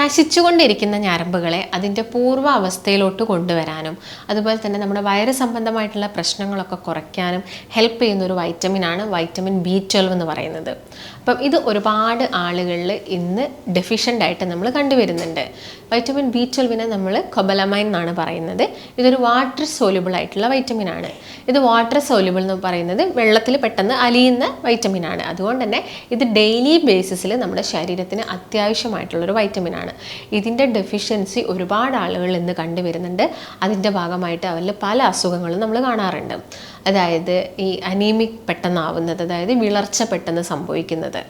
നശിച്ചുകൊണ്ടിരിക്കുന്ന ഞരമ്പുകളെ അതിന്റെ പൂർവ അവസ്ഥയിലോട്ട് കൊണ്ടുവരാനും അതുപോലെ തന്നെ നമ്മുടെ വയറ് സംബന്ധമായിട്ടുള്ള പ്രശ്നങ്ങളൊക്കെ കുറയ്ക്കാനും ഹെൽപ്പ് ചെയ്യുന്ന ഒരു വൈറ്റമിനാണ് വൈറ്റമിൻ ബി ട്വൽവ് എന്ന് പറയുന്നത്. അപ്പം ഇത് ഒരുപാട് ആളുകളിൽ ഇന്ന് ഡെഫിഷ്യന്റ് ആയിട്ട് നമ്മൾ കണ്ടുവരുന്നുണ്ട്. വൈറ്റമിൻ ബി ട്വൽവിനെ നമ്മൾ കൊബലമൈൻ എന്നാണ് പറയുന്നത്. ഇതൊരു വാട്ടർ സോല്യൂബിൾ ആയിട്ടുള്ള വൈറ്റമിൻ ആണ്. ഇത് വാട്ടർ സോല്യൂബിൾ എന്ന് പറയുന്നത് വെള്ളത്തിൽ പെട്ടെന്ന് അലിയുന്ന വൈറ്റമിൻ ആണ്. അതുകൊണ്ട് തന്നെ ഇത് ഡെയിലി ബേസിസിൽ നമ്മുടെ ശരീരത്തിന് അത്യാവശ്യമായിട്ടുള്ളൊരു വൈറ്റമിൻ ആണ്. ഇതിന്റെ ഡെഫിഷ്യൻസി ഒരുപാട് ആളുകൾ ഇന്ന് കണ്ടുവരുന്നുണ്ട്. അതിന്റെ ഭാഗമായിട്ട് അവരിൽ പല അസുഖങ്ങളും നമ്മൾ കാണാറുണ്ട്. അതായത് ഈ അനീമിക് പെട്ടെന്നാവുന്നത് അതായത് വിളർച്ച പെട്ടെന്ന് സംഭവിക്കുന്നത്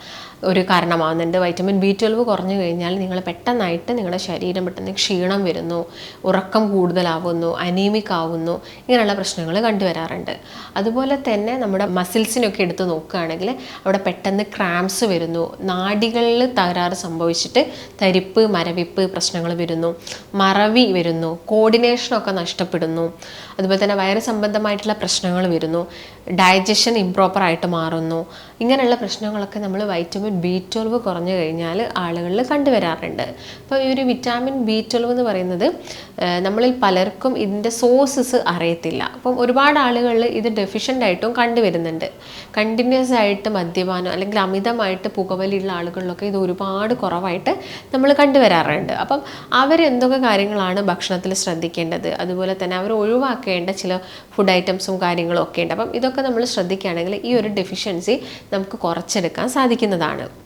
ഒരു കാരണമാവുന്നുണ്ട്. വൈറ്റമിൻ ബി ട്വൽവ് കുറഞ്ഞു കഴിഞ്ഞാൽ നിങ്ങൾ പെട്ടെന്നായിട്ട് നിങ്ങളുടെ ശരീരം പെട്ടെന്ന് ക്ഷീണം വരുന്നു ഉറക്കം കൂടുതലാവുന്നു അനീമിക് ആവുന്നു ഇങ്ങനെയുള്ള പ്രശ്നങ്ങൾ കണ്ടുവരാറുണ്ട്. അതുപോലെ തന്നെ നമ്മുടെ മസിൽസിനൊക്കെ എടുത്ത് നോക്കുകയാണെങ്കിൽ അവിടെ പെട്ടെന്ന് ക്രാംസ് വരുന്നു നാടികളിൽ തകരാറ് സംഭവിച്ചിട്ട് തരിപ്പ് മരവിപ്പ് പ്രശ്നങ്ങൾ വരുന്നു മറവി വരുന്നു കോർഡിനേഷനൊക്കെ നഷ്ടപ്പെടുന്നു. അതുപോലെ തന്നെ വയറ് സംബന്ധമായിട്ടുള്ള പ്രശ്നങ്ങൾ വരുന്നു. ഡൈജഷൻ ഇംപ്രോപ്പർ ആയിട്ട് മാറുന്നു. ഇങ്ങനെയുള്ള പ്രശ്നങ്ങളൊക്കെ നമ്മൾ വൈറ്റമിൻ ബി ട്വൽവ് കുറഞ്ഞു കഴിഞ്ഞാൽ ആളുകളിൽ കണ്ടുവരാറുണ്ട്. അപ്പോൾ ഈ ഒരു വിറ്റാമിൻ ബി ട്വൽവ് എന്ന് പറയുന്നത് നമ്മളിൽ പലർക്കും ഇതിന്റെ സോഴ്സസ് അറിയത്തില്ല. അപ്പം ഒരുപാട് ആളുകളിൽ ഇത് ഡെഫിഷ്യന്റ് ആയിട്ടും കണ്ടുവരുന്നുണ്ട്. കണ്ടിന്യൂസ് ആയിട്ട് മദ്യപാനം അല്ലെങ്കിൽ അമിതമായിട്ട് പുകവലിയുള്ള ആളുകളിലൊക്കെ ഇത് ഒരുപാട് കുറവായിട്ട് നമ്മൾ കണ്ടുവരാറുണ്ട്. അപ്പം അവരെന്തൊക്കെ കാര്യങ്ങളാണ് ഭക്ഷണത്തിൽ ശ്രദ്ധിക്കേണ്ടത്? അതുപോലെ തന്നെ അവർ ഒഴിവാക്കേണ്ട ചില ഫുഡ് ഐറ്റംസും കാര്യങ്ങളും ഒക്കെ ഉണ്ട്. അപ്പം ഇതൊക്കെ നമ്മൾ ശ്രദ്ധിക്കുകയാണെങ്കിൽ ഈ ഒരു ഡെഫിഷ്യൻസി നമുക്ക് കുറച്ചെടുക്കാൻ സാധിക്കുന്നതാണ്.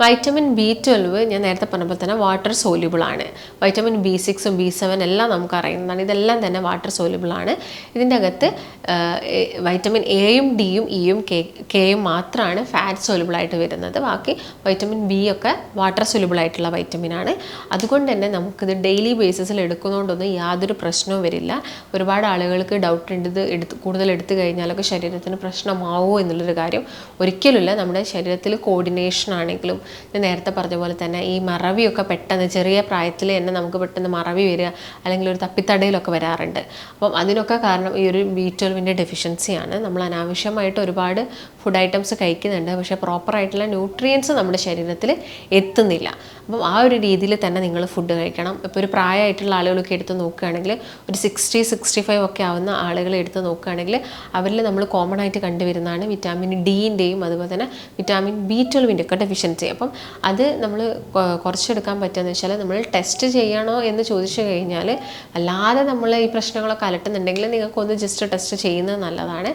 വൈറ്റമിൻ ബി ട്വൽവ് ഞാൻ നേരത്തെ പറഞ്ഞപ്പോൾ തന്നെ വാട്ടർ സോല്യൂബിൾ ആണ്. വൈറ്റമിൻ ബി സിക്സും ബി സെവൻ എല്ലാം നമുക്ക് അറിയുന്നതാണ്. ഇതെല്ലാം തന്നെ വാട്ടർ സോല്യൂബിൾ ആണ്. ഇതിന്റെ അകത്ത് വൈറ്റമിൻ എയും ഡിയും ഇയും കെ കെയും മാത്രമാണ് ഫാറ്റ് സോല്യൂബിൾ ആയിട്ട് വരുന്നത്. ബാക്കി വൈറ്റമിൻ ബി ഒക്കെ വാട്ടർ വൈറ്റമിൻ ആണ്. അതുകൊണ്ട് തന്നെ നമുക്കിത് ഡെയിലി ബേസിസിൽ എടുക്കുന്നതുകൊണ്ടൊന്നും യാതൊരു പ്രശ്നവും വരില്ല. ഒരുപാട് ആളുകൾക്ക് ഡൗട്ട് ഉണ്ട്. ഇത് എടുത്ത് കൂടുതൽ എടുത്തു കഴിഞ്ഞാലൊക്കെ ശരീരത്തിന് പ്രശ്നമാവുമോ എന്നുള്ളൊരു കാര്യം ഒരിക്കലുമില്ല. നമ്മുടെ ശരീരത്തിൽ കോർഡിനേഷൻ ആണെങ്കിലും ഞാൻ നേരത്തെ പറഞ്ഞ പോലെ തന്നെ ഈ മറവിയൊക്കെ പെട്ടെന്ന് ചെറിയ പ്രായത്തിൽ തന്നെ നമുക്ക് പെട്ടെന്ന് മറവി വരിക അല്ലെങ്കിൽ ഒരു തപ്പിത്തടയിലൊക്കെ വരാറുണ്ട്. അപ്പം അതിനൊക്കെ കാരണം ഈ ഒരു ബി ട്വൽവിന്റെ ഡെഫിഷ്യൻസിയാണ് നമ്മൾ അനാവശ്യമായിട്ട് ഒരുപാട് ഫുഡ് ഐറ്റംസ് കഴിക്കുന്നുണ്ട്. പക്ഷേ പ്രോപ്പറായിട്ടുള്ള ന്യൂട്രിയൻസ് നമ്മുടെ ശരീരത്തിൽ എത്തുന്നില്ല. അപ്പം ആ ഒരു രീതിയിൽ തന്നെ നിങ്ങൾ ഫുഡ് കഴിക്കണം. ഇപ്പോൾ ഒരു പ്രായമായിട്ടുള്ള ആളുകളൊക്കെ എടുത്ത് നോക്കുകയാണെങ്കിൽ ഒരു സിക്സ്റ്റി സിക്സ്റ്റി ഫൈവ് ഒക്കെ ആവുന്ന ആളുകളെ എടുത്ത് നോക്കുകയാണെങ്കിൽ അവരിൽ നമ്മൾ കോമൺ ആയിട്ട് കണ്ടുവരുന്നതാണ് വിറ്റാമിൻ ഡിന്റെയും അതുപോലെ തന്നെ വിറ്റാമിൻ ബി ട്വൽവിന്റെ ഒക്കെ ഡെഫിഷ്യൻസി അപ്പം അത് നമ്മൾ കുറച്ചെടുക്കാൻ പറ്റുമെന്ന് വെച്ചാൽ നമ്മൾ ടെസ്റ്റ് ചെയ്യണോ എന്ന് ചോദിച്ചു കഴിഞ്ഞാൽ അല്ലാതെ നമ്മൾ ഈ പ്രശ്നങ്ങളൊക്കെ അലട്ടുന്നുണ്ടെങ്കിൽ നിങ്ങൾക്കൊന്ന് ജസ്റ്റ് ടെസ്റ്റ് ചെയ്യുന്നത് നല്ലതാണ്.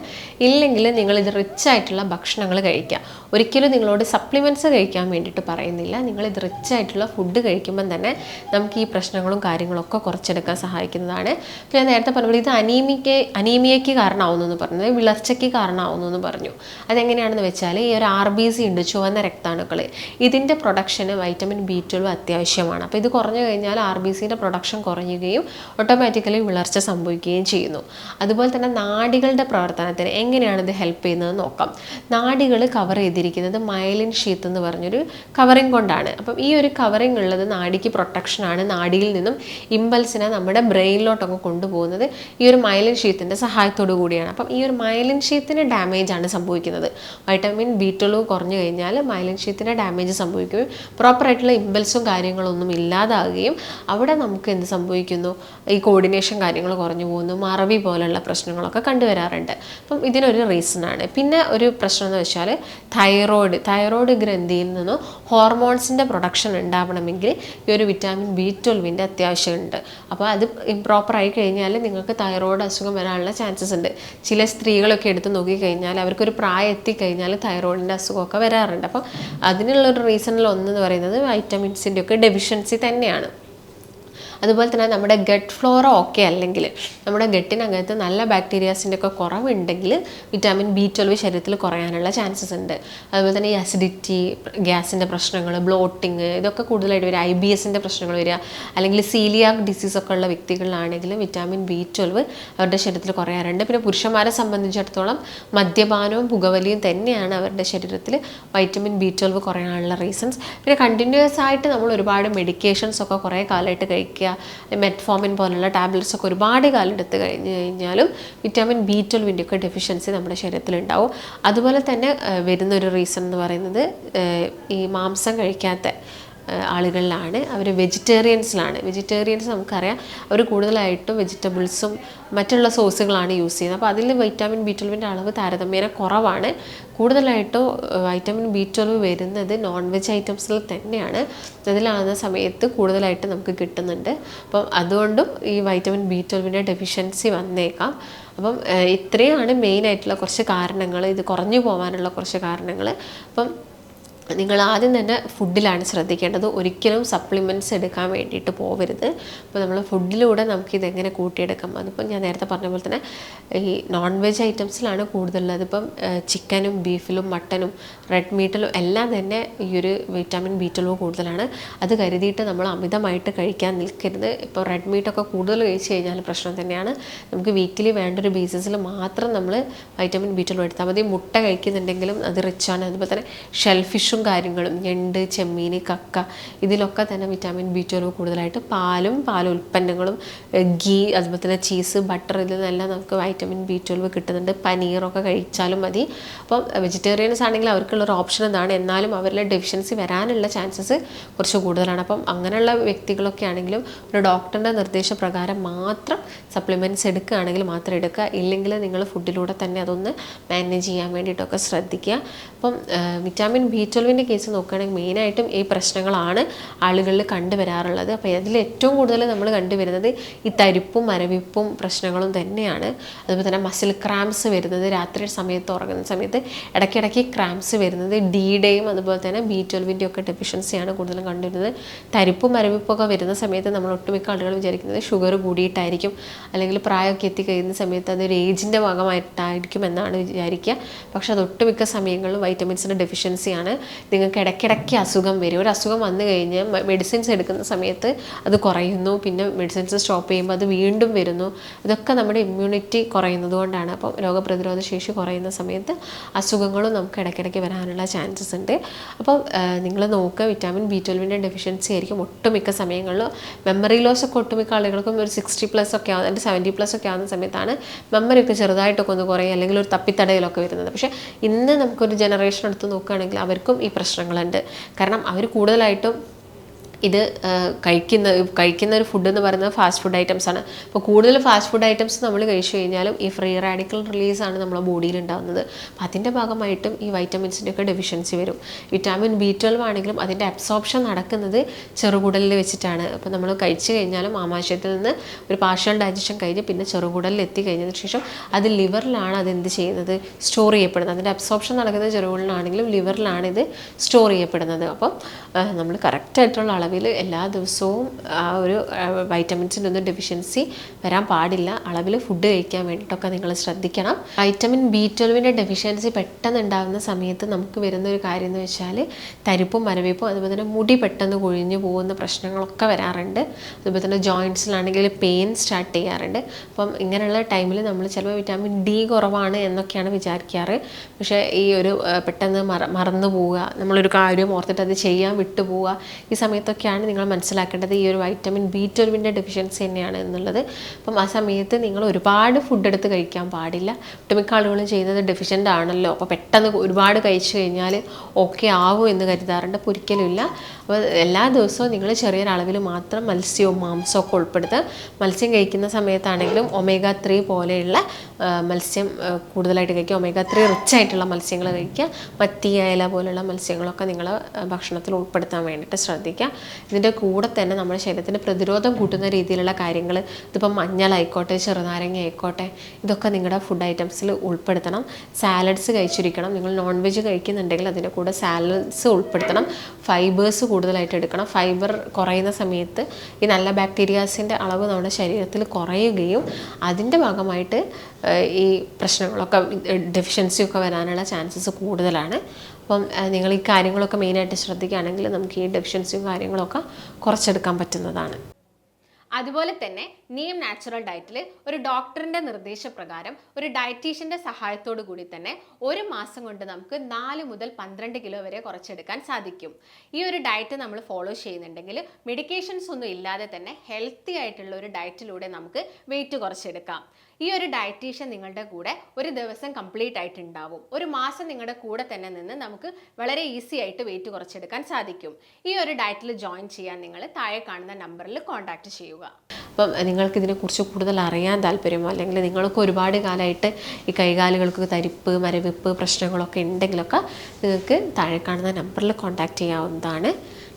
ഇല്ലെങ്കിൽ നിങ്ങൾ ഇത് റിച്ച് ആയിട്ടുള്ള ഭക്ഷണങ്ങൾ കഴിക്കുക. ഒരിക്കലും നിങ്ങളോട് സപ്ലിമെന്റ്സ് കഴിക്കാൻ വേണ്ടിയിട്ട് പറയുന്നില്ല. നിങ്ങൾ ഇത് റിച്ച് ആയിട്ടുള്ള ഫുഡ് കഴിക്കുമ്പം തന്നെ നമുക്ക് ഈ പ്രശ്നങ്ങളും കാര്യങ്ങളൊക്കെ കുറച്ചെടുക്കാൻ സഹായിക്കുന്നതാണ്. പിന്നെ നേരത്തെ പോലെ ഇത് അനീമിക്ക് അനീമിയയ്ക്ക് കാരണമാവുന്നു എന്ന് പറഞ്ഞത് വിളർച്ചയ്ക്ക് കാരണമാവുന്നു എന്ന് പറഞ്ഞു. അതെങ്ങനെയാണെന്ന് വെച്ചാൽ ഈ ഒരു ആർ ബി സി ഉണ്ട് ചുവന്ന രക്താണുക്കൾ. ഇതിന്റെ പ്രൊഡക്ഷന് വൈറ്റമിൻ ബി ട്വൽവ് അത്യാവശ്യമാണ്. അപ്പോൾ ഇത് കുറഞ്ഞു കഴിഞ്ഞാൽ ആർ ബി സിയുടെ പ്രൊഡക്ഷൻ കുറയുകയും ഓട്ടോമാറ്റിക്കലി വിളർച്ച സംഭവിക്കുകയും ചെയ്യുന്നു. അതുപോലെ തന്നെ നാടികളുടെ പ്രവർത്തനത്തിന് എങ്ങനെയാണ് ഇത് ഹെൽപ്പ് ചെയ്യുന്നത് നോക്കാം. നാടികൾ കവർ ചെയ്തിരിക്കുന്നത് മയലിൻ ഷീത്ത് എന്ന് പറഞ്ഞൊരു കവറിങ് കൊണ്ടാണ്. അപ്പം ഈ ഒരു കവറിങ് ഉള്ളത് നാടിക്ക് പ്രൊട്ടക്ഷനാണ് നാടിയിൽ നിന്നും ഇമ്പൽസിനെ നമ്മുടെ ബ്രെയിനിലോട്ടൊക്കെ കൊണ്ടുപോകുന്നത് ഈ ഒരു മയലിൻ ഷീത്തിന്റെ സഹായത്തോടു കൂടിയാണ്. അപ്പം ഈ ഒരു മയലിൻ ഷീത്തിന് ഡാമേജ് ആണ് സംഭവിക്കുന്നത്. വൈറ്റമിൻ ബി ട്വൽവ് കുറഞ്ഞു കഴിഞ്ഞാൽ മയലിൻ ഷീത്തിന് ഡാമേജ് സംഭവിക്കുകയും പ്രോപ്പറായിട്ടുള്ള ഇമ്പൽസും കാര്യങ്ങളൊന്നും ഇല്ലാതാകുകയും അവിടെ നമുക്ക് എന്ത് സംഭവിക്കുന്നു? ഈ കോർഡിനേഷൻ കാര്യങ്ങൾ കുറഞ്ഞു പോകുന്നു. മറവി പോലുള്ള പ്രശ്നങ്ങളൊക്കെ കണ്ടുവരാറുണ്ട്. അപ്പം ഇതിനൊരു റീസണാണ് പിന്നെ ഒരു പ്രശ്നം എന്ന് വെച്ചാൽ തൈറോയ്ഡ് തൈറോയ്ഡ് ഗ്രന്ഥിയിൽ നിന്നും ഹോർമോൺസിന്റെ പ്രൊഡക്ഷൻ ഉണ്ടാവണമെങ്കിൽ ഈ ഒരു വിറ്റാമിൻ ബി ട്വൽവിന്റെ അത്യാവശ്യമുണ്ട്. അപ്പോൾ അത് ഇംപ്രോപ്പറായി കഴിഞ്ഞാൽ നിങ്ങൾക്ക് തൈറോയ്ഡ് അസുഖം വരാനുള്ള ചാൻസസ് ഉണ്ട്. ചില സ്ത്രീകളൊക്കെ എടുത്ത് നോക്കിക്കഴിഞ്ഞാൽ അവർക്കൊരു പ്രായം എത്തിക്കഴിഞ്ഞാൽ തൈറോയിഡിന്റെ അസുഖമൊക്കെ വരാറുണ്ട്. അപ്പം അതിനുള്ളൊരു റീസണിൽ ഒന്നെന്ന് പറയുന്നത് വൈറ്റമിൻസിന്റെ ഒക്കെ ഡെഫിഷ്യൻസി തന്നെയാണ്. അതുപോലെ തന്നെ നമ്മുടെ ഗട്ട് ഫ്ലോറ ഓക്കെ അല്ലെങ്കിൽ നമ്മുടെ ഗട്ടിനകത്ത് നല്ല ബാക്ടീരിയാസിന്റെ ഒക്കെ കുറവുണ്ടെങ്കിൽ വിറ്റാമിൻ ബി ട്വൽവ് ശരീരത്തിൽ കുറയാനുള്ള ചാൻസസ് ഉണ്ട്. അതുപോലെ തന്നെ ഈ അസിഡിറ്റി ഗ്യാസിന്റെ പ്രശ്നങ്ങൾ ബ്ലോട്ടിങ് ഇതൊക്കെ കൂടുതലായിട്ട് വരിക ഐ ബി എസിന്റെ പ്രശ്നങ്ങൾ വരിക അല്ലെങ്കിൽ സീലിയാക് ഡിസീസ് ഒക്കെ ഉള്ള വ്യക്തികളിലാണെങ്കിൽ വിറ്റാമിൻ ബി ട്വൽവ് അവരുടെ ശരീരത്തിൽ കുറയാറുണ്ട്. പിന്നെ പുരുഷന്മാരെ സംബന്ധിച്ചിടത്തോളം മദ്യപാനവും പുകവലിയും തന്നെയാണ് അവരുടെ ശരീരത്തിൽ വൈറ്റമിൻ ബി ട്വൽവ് കുറയാനുള്ള റീസൺസ് പിന്നെ കണ്ടിന്യൂസ് ആയിട്ട് നമ്മൾ ഒരുപാട് മെഡിക്കേഷൻസ് ഒക്കെ കുറേ കാലമായിട്ട് കഴിക്കുക. മെറ്റ്ഫോമിൻ പോലുള്ള ടാബ്ലറ്റ്സ് ഒക്കെ ഒരുപാട് കാലം എടുത്ത് കഴിഞ്ഞ് കഴിഞ്ഞാലും വിറ്റാമിൻ ബി ട്വൽവിന്റെ ഒക്കെ ഡെഫിഷ്യൻസി നമ്മുടെ ശരീരത്തിൽ ഉണ്ടാവും അതുപോലെ തന്നെ വരുന്നൊരു റീസൺ എന്ന് പറയുന്നത് ഈ മാംസം കഴിക്കാത്ത ആളുകളിലാണ്. അവർ വെജിറ്റേറിയൻസിലാണ്. വെജിറ്റേറിയൻസ് നമുക്കറിയാം അവർ കൂടുതലായിട്ടും വെജിറ്റബിൾസും മറ്റുള്ള സോസുകളാണ് യൂസ് ചെയ്യുന്നത്. അപ്പോൾ അതിൽ വൈറ്റാമിൻ ബി ട്വൽവിന്റെ അളവ് താരതമ്യേന കുറവാണ്. കൂടുതലായിട്ടും വൈറ്റമിൻ ബി ട്വൽവ് വരുന്നത് നോൺ വെജ് ഐറ്റംസിൽ തന്നെയാണ്. അതിലാകുന്ന സമയത്ത് കൂടുതലായിട്ട് നമുക്ക് കിട്ടുന്നുണ്ട്. അപ്പം അതുകൊണ്ടും ഈ വൈറ്റമിൻ ബി ട്വൽവിന്റെ ഡെഫിഷ്യൻസി വന്നേക്കാം. അപ്പം ഇത്രയാണ് മെയിനായിട്ടുള്ള കുറച്ച് കാരണങ്ങൾ ഇത് കുറഞ്ഞു പോകാനുള്ള കുറച്ച് കാരണങ്ങൾ അപ്പം നിങ്ങൾ ആദ്യം തന്നെ ഫുഡിലാണ് ശ്രദ്ധിക്കേണ്ടത്. ഒരിക്കലും സപ്ലിമെന്റ്സ് എടുക്കാൻ വേണ്ടിയിട്ട് പോവരുത്. അപ്പോൾ നമ്മൾ ഫുഡിലൂടെ നമുക്ക് ഇതെങ്ങനെ കൂട്ടിയെടുക്കാം? അതിപ്പം ഞാൻ നേരത്തെ പറഞ്ഞ പോലെ തന്നെ ഈ നോൺ വെജ് ഐറ്റംസിലാണ് കൂടുതലുള്ളത്. ഇപ്പം ചിക്കനും ബീഫിലും മട്ടനും റെഡ് മീറ്റിലും എല്ലാം തന്നെ ഈ ഒരു വിറ്റാമിൻ ബി ട്വൽവ് കൂടുതലാണ്. അത് കരുതിയിട്ട് നമ്മൾ അമിതമായിട്ട് കഴിക്കാൻ നിൽക്കരുത്. ഇപ്പോൾ റെഡ് മീറ്റൊക്കെ കൂടുതൽ കഴിച്ച് കഴിഞ്ഞാൽ പ്രശ്നം തന്നെയാണ്. നമുക്ക് വീക്കിലി വേണ്ട ഒരു ബേസിസിൽ മാത്രം നമ്മൾ വൈറ്റമിൻ ബി ട്വൽവ് എടുത്താൽ മതി. മുട്ട കഴിക്കുന്നുണ്ടെങ്കിലും അത് റിച്ചാണ് അതുപോലെ തന്നെ ഷെൽഫിഷും കാര്യങ്ങളും ഞണ്ട് ചെമ്മീൻ കക്ക ഇതിലൊക്കെ തന്നെ വിറ്റാമിൻ ബി ട്വൽവ് കൂടുതലായിട്ട് പാലും പാൽ ഉൽപ്പന്നങ്ങളും ഗീ അതുപോലെ തന്നെ ചീസ് ബട്ടർ ഇതിൽ നിന്നെല്ലാം നമുക്ക് വൈറ്റമിൻ ബി ട്വൽവ് കിട്ടുന്നുണ്ട്. പനീറൊക്കെ കഴിച്ചാലും മതി. അപ്പം വെജിറ്റേറിയൻസ് ആണെങ്കിൽ അവർക്കുള്ള ഒരു ഓപ്ഷൻ എന്താണ് എന്നാലും അവരിലെ ഡെഫിഷ്യൻസി വരാനുള്ള ചാൻസസ് കുറച്ച് കൂടുതലാണ്. അപ്പം അങ്ങനെയുള്ള വ്യക്തികളൊക്കെ ആണെങ്കിലും ഒരു ഡോക്ടറിന്റെ നിർദ്ദേശപ്രകാരം മാത്രം സപ്ലിമെന്റ്സ് എടുക്കുകയാണെങ്കിൽ മാത്രം എടുക്കുക. ഇല്ലെങ്കിൽ നിങ്ങൾ ഫുഡിലൂടെ തന്നെ അതൊന്ന് മാനേജ് ചെയ്യാൻ വേണ്ടിയിട്ടൊക്കെ ശ്രദ്ധിക്കുക. അപ്പം വിറ്റാമിൻ ബി ട്വൽവിന്റെ കേസ് നോക്കുകയാണെങ്കിൽ മെയിനായിട്ടും ഈ പ്രശ്നങ്ങളാണ് ആളുകളിൽ കണ്ടുവരാറുള്ളത്. അപ്പോൾ അതിൽ ഏറ്റവും കൂടുതൽ നമ്മൾ കണ്ടുവരുന്നത് ഈ തരിപ്പും മരവിപ്പും പ്രശ്നങ്ങളും തന്നെയാണ്. അതുപോലെ തന്നെ മസിൽ ക്രാംസ് വരുന്നത് രാത്രി സമയത്ത് ഉറങ്ങുന്ന സമയത്ത് ഇടയ്ക്കിടയ്ക്ക് ക്രാംസ് വരുന്നത് ഡിയുടെയും അതുപോലെ തന്നെ ബി ട്വൽവിന്റെ ഒക്കെ ഡെഫിഷ്യൻസിയാണ് കൂടുതലും കണ്ടുവരുന്നത്. തരിപ്പും മരവിപ്പൊക്കെ വരുന്ന സമയത്ത് നമ്മൾ ഒട്ടുമിക്ക ആളുകൾ വിചാരിക്കുന്നത് ഷുഗർ കൂടിയിട്ടായിരിക്കും. അല്ലെങ്കിൽ പ്രായമൊക്കെ എത്തിക്കഴിയുന്ന സമയത്ത് അതൊരു ഏജിന്റെ ഭാഗമായിട്ടായിരിക്കും എന്നാണ് വിചാരിക്കുക. പക്ഷെ അത് ഒട്ടുമിക്ക സമയങ്ങളിലും വൈറ്റമിൻസിന്റെ ഡെഫിഷ്യൻസിയാണ് നിങ്ങൾക്ക് ഇടയ്ക്കിടയ്ക്ക് അസുഖം വരും. ഒരു അസുഖം വന്നു കഴിഞ്ഞാൽ മെഡിസിൻസ് എടുക്കുന്ന സമയത്ത് അത് കുറയുന്നു. പിന്നെ മെഡിസിൻസ് സ്റ്റോപ്പ് ചെയ്യുമ്പോൾ അത് വീണ്ടും വരുന്നു. ഇതൊക്കെ നമ്മുടെ ഇമ്മ്യൂണിറ്റി കുറയുന്നത് കൊണ്ടാണ്. അപ്പം രോഗപ്രതിരോധ ശേഷി കുറയുന്ന സമയത്ത് അസുഖങ്ങളും നമുക്ക് ഇടയ്ക്കിടയ്ക്ക് വരാനുള്ള ചാൻസസ് ഉണ്ട്. അപ്പോൾ നിങ്ങൾ നോക്കുക വിറ്റാമിൻ ബി ട്വൽവിന്റെ ഡെഫിഷ്യൻസി ആയിരിക്കും ഒട്ടുമിക്ക സമയങ്ങളിലും. മെമ്മറി ലോസ് ഒക്കെ ഒട്ടുമിക്ക ആളുകൾക്കും ഒരു സിക്സ്റ്റി പ്ലസ് ഒക്കെ ആവുന്ന അല്ലെങ്കിൽ സെവന്റി പ്ലസ് ഒക്കെ ആവുന്ന സമയത്താണ് മെമ്മറി ഒക്കെ ചെറുതായിട്ടൊക്കെ ഒന്ന് കുറയും അല്ലെങ്കിൽ ഒരു തപ്പിത്തടയിലൊക്കെ വരുന്നത്. പക്ഷേ ഇന്ന് നമുക്കൊരു ജനറേഷൻ എടുത്ത് നോക്കുകയാണെങ്കിൽ അവർക്കും പ്രശ്നങ്ങളുണ്ട്. കാരണം അവർ കൂടുതലായിട്ടും ഇത് കഴിക്കുന്ന കഴിക്കുന്ന ഒരു ഫുഡ് എന്ന് പറയുന്നത് ഫാസ്റ്റ് ഫുഡ് ഐറ്റംസ് ആണ്. അപ്പോൾ കൂടുതൽ ഫാസ്റ്റ് ഫുഡ് ഐറ്റംസ് നമ്മൾ കഴിച്ചു കഴിഞ്ഞാലും ഈ ഫ്രീ റാഡിക്കൽ റിലീസാണ് നമ്മുടെ ബോഡിയിൽ ഉണ്ടാകുന്നത് അപ്പോൾ അതിന്റെ ഭാഗമായിട്ടും ഈ വൈറ്റമിൻസിന്റെ ഒക്കെ ഡെഫിഷ്യൻസി വരും. വിറ്റാമിൻ ബി ട്വൽവ് ആണെങ്കിലും അതിന്റെ അബ്സോർപ്ഷൻ നടക്കുന്നത് ചെറുകുടലിൽ വെച്ചിട്ടാണ്. അപ്പോൾ നമ്മൾ കഴിച്ചു കഴിഞ്ഞാലും ആമാശയത്തിൽ നിന്ന് ഒരു പാർഷ്യൽ ഡൈജഷൻ കഴിഞ്ഞ് പിന്നെ ചെറുകുടലിൽ എത്തി കഴിഞ്ഞതിന് ശേഷം അത് ലിവറിലാണ് അത് എന്ത് ചെയ്യുന്നത്? സ്റ്റോർ ചെയ്യപ്പെടുന്നത്. അതിന്റെ അബ്സോർപ്ഷൻ നടക്കുന്നത് ചെറുകുടലിലാണെങ്കിലും ലിവറിലാണ് ഇത് സ്റ്റോർ ചെയ്യപ്പെടുന്നത്. അപ്പം നമ്മൾ കറക്റ്റായിട്ടുള്ള അളവിൽ എല്ലാ ദിവസവും ആ ഒരു വൈറ്റമിൻസിന്റെ ഒന്നും ഡെഫിഷ്യൻസി വരാൻ പാടില്ല. അളവിൽ ഫുഡ് കഴിക്കാൻ വേണ്ടിയിട്ടൊക്കെ നിങ്ങൾ ശ്രദ്ധിക്കണം. വൈറ്റമിൻ ബി ട്വൽവിന്റെ ഡെഫിഷ്യൻസി പെട്ടെന്ന് ഉണ്ടാകുന്ന സമയത്ത് നമുക്ക് വരുന്ന ഒരു കാര്യം എന്ന് വെച്ചാൽ തരിപ്പും മരവിപ്പും അതുപോലെ തന്നെ മുടി പെട്ടെന്ന് കൊഴിഞ്ഞു പോകുന്ന പ്രശ്നങ്ങളൊക്കെ വരാറുണ്ട്. അതുപോലെ തന്നെ ജോയിൻസിലാണെങ്കിൽ പെയിൻ സ്റ്റാർട്ട് ചെയ്യാറുണ്ട്. അപ്പം ഇങ്ങനെയുള്ള ടൈമിൽ നമ്മൾ ചിലപ്പോൾ വിറ്റാമിൻ ഡി കുറവാണ് എന്നൊക്കെയാണ് വിചാരിക്കാറ്. പക്ഷേ ഈ ഒരു പെട്ടെന്ന് മറ മറന്നു പോവുക നമ്മളൊരു കാര്യം ഓർത്തിട്ട് അത് ചെയ്യാൻ വിട്ടുപോവുക ഈ ഈ സമയത്തൊക്കെയാണ് നിങ്ങൾ മനസ്സിലാക്കേണ്ടത്. ഈ ഒരു വൈറ്റമിൻ ബി ട്വൽവിന്റെ ഡെഫിഷ്യൻസി തന്നെയാണ് എന്നുള്ളത്. അപ്പം ആ സമയത്ത് നിങ്ങൾ ഒരുപാട് ഫുഡ് എടുത്ത് കഴിക്കാൻ പാടില്ല. ഒട്ടുമിക്ക ആളുകളും ചെയ്യുന്നത് ഡെഫിഷ്യന്റ് ആണല്ലോ. അപ്പോൾ പെട്ടെന്ന് ഒരുപാട് കഴിച്ചു കഴിഞ്ഞാൽ ഓക്കെ ആവും എന്ന് കരുതാറുണ്ട്. അപ്പോൾ ഒരിക്കലും ഇല്ല. അപ്പോൾ എല്ലാ ദിവസവും നിങ്ങൾ ചെറിയൊരളവിൽ മാത്രം മത്സ്യവും മാംസവും ഒക്കെ ഉൾപ്പെടുത്തുക മത്സ്യം കഴിക്കുന്ന സമയത്താണെങ്കിലും ഒമേഗ ത്രീ പോലെയുള്ള മത്സ്യം കൂടുതലായിട്ട് കഴിക്കുക. ഒമേഗ ത്രീ റിച്ച് ആയിട്ടുള്ള മത്സ്യങ്ങൾ കഴിക്കുക. മത്തി അയല പോലെയുള്ള മത്സ്യങ്ങളൊക്കെ നിങ്ങൾ ഭക്ഷണത്തിൽ ഉൾപ്പെടുത്താൻ വേണ്ടിയിട്ട് ശ്രദ്ധിക്കുക. ഇതിന്റെ കൂടെ തന്നെ നമ്മുടെ ശരീരത്തിന് പ്രതിരോധം കൂട്ടുന്ന രീതിയിലുള്ള കാര്യങ്ങൾ ഇതിപ്പം മഞ്ഞളായിക്കോട്ടെ ചെറുനാരങ്ങ ആയിക്കോട്ടെ ഇതൊക്കെ നിങ്ങളുടെ ഫുഡ് ഐറ്റംസിൽ ഉൾപ്പെടുത്തണം. സാലഡ്സ് കഴിച്ചിരിക്കണം. നിങ്ങൾ നോൺ വെജ് കഴിക്കുന്നുണ്ടെങ്കിൽ അതിന്റെ കൂടെ സാലഡ്സ് ഉൾപ്പെടുത്തണം. ഫൈബേഴ്സ് കൂടുതലായിട്ട് എടുക്കണം. ഫൈബർ കുറയുന്ന സമയത്ത് ഈ നല്ല ബാക്ടീരിയാസിന്റെ അളവ് നമ്മുടെ ശരീരത്തിൽ കുറയുകയും അതിന്റെ ഭാഗമായിട്ട് ഈ പ്രശ്നങ്ങളൊക്കെ ഡെഫിഷ്യൻസി ഒക്കെ വരാനുള്ള ചാൻസസ് കൂടുതലാണ്. അപ്പം നിങ്ങൾ ഈ കാര്യങ്ങളൊക്കെ മെയിനായിട്ട് ശ്രദ്ധിക്കുകയാണെങ്കിൽ നമുക്ക് ഈ ഡെഫിഷ്യൻസിയും കാര്യങ്ങളൊക്കെ കുറച്ചെടുക്കാൻ പറ്റുന്നതാണ്. അതുപോലെ തന്നെ നീം നാച്ചുറൽ ഡയറ്റിൽ ഒരു ഡോക്ടറിന്റെ നിർദ്ദേശപ്രകാരം ഒരു ഡയറ്റീഷ്യന്റെ സഹായത്തോടു കൂടി തന്നെ ഒരു മാസം കൊണ്ട് നമുക്ക് നാല് മുതൽ പന്ത്രണ്ട് കിലോ വരെ കുറച്ചെടുക്കാൻ സാധിക്കും. ഈ ഒരു ഡയറ്റ് നമ്മൾ ഫോളോ ചെയ്യുന്നുണ്ടെങ്കിൽ മെഡിക്കേഷൻസ് ഒന്നും ഇല്ലാതെ തന്നെ ഹെൽത്തി ആയിട്ടുള്ള ഒരു ഡയറ്റിലൂടെ നമുക്ക് വെയിറ്റ് കുറച്ചെടുക്കാം. ഈ ഒരു ഡയറ്റീഷ്യൻ നിങ്ങളുടെ കൂടെ ഒരു ദിവസം കംപ്ലീറ്റ് ആയിട്ട് ഉണ്ടാവും ഒരു മാസം നിങ്ങളുടെ കൂടെ തന്നെ നിന്ന് നമുക്ക് വളരെ ഈസി ആയിട്ട് വെയിറ്റ് കുറച്ചെടുക്കാൻ സാധിക്കും. ഈ ഒരു ഡയറ്റിൽ ജോയിൻ ചെയ്യാൻ നിങ്ങൾ താഴെ കാണുന്ന നമ്പറിൽ കോൺടാക്ട് ചെയ്യുക. അപ്പം നിങ്ങൾക്ക് ഇതിനെക്കുറിച്ച് കൂടുതൽ അറിയാൻ താല്പര്യമോ? അല്ലെങ്കിൽ നിങ്ങൾക്ക് ഒരുപാട് കാലമായിട്ട് ഈ കൈകാലുകൾക്ക് തരിപ്പ് മരവിപ്പ് പ്രശ്നങ്ങളൊക്കെ ഉണ്ടെങ്കിലൊക്കെ നിങ്ങൾക്ക് താഴെ കാണുന്ന നമ്പറിൽ കോൺടാക്ട് ചെയ്യാവുന്നതാണ്.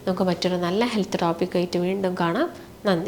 നമുക്ക് മറ്റൊരു നല്ല ഹെൽത്ത് ടോപ്പിക്കായിട്ട് വീണ്ടും കാണാം. നന്ദി.